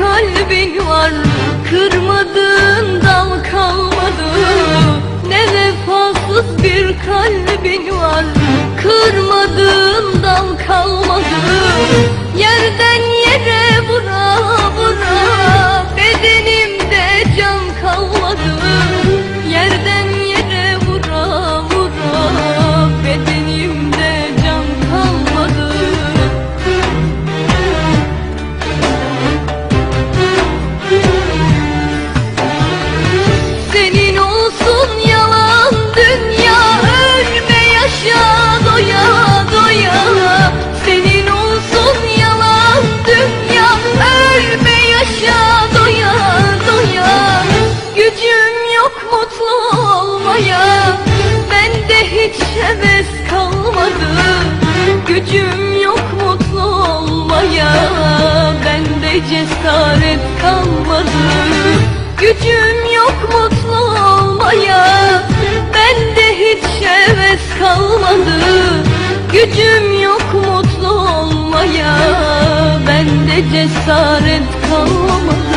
kalbin var. Kırmadığın dal kalmadı. Ne vefasız bir kalbin var. Kırmadığın dal kalmadı. Gücüm yok mutlu olmaya Bende cesaret kalmadı. Gücüm yok mutlu olmaya Bende hiç heves kalmadı. Gücüm yok mutlu olmaya Bende cesaret kalmadı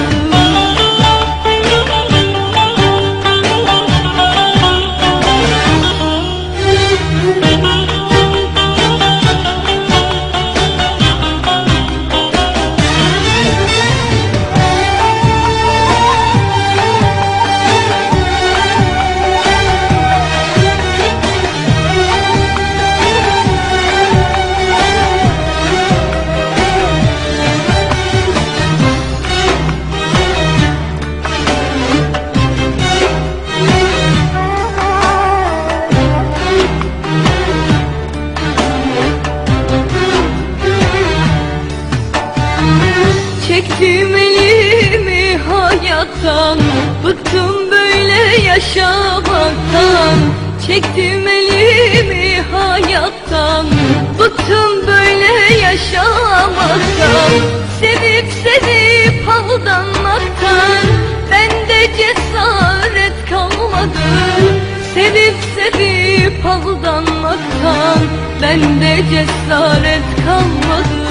Çektim elimi hayattan Bıktım böyle yaşamaktan. Çektim elimi hayattan Bıktım böyle yaşamaktan. Sevip sevip aldanmaktan Bende cesaret kalmadı. Sevip sevip aldanmaktan Bende cesaret kalmadı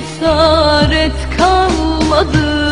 cesaret kalmadı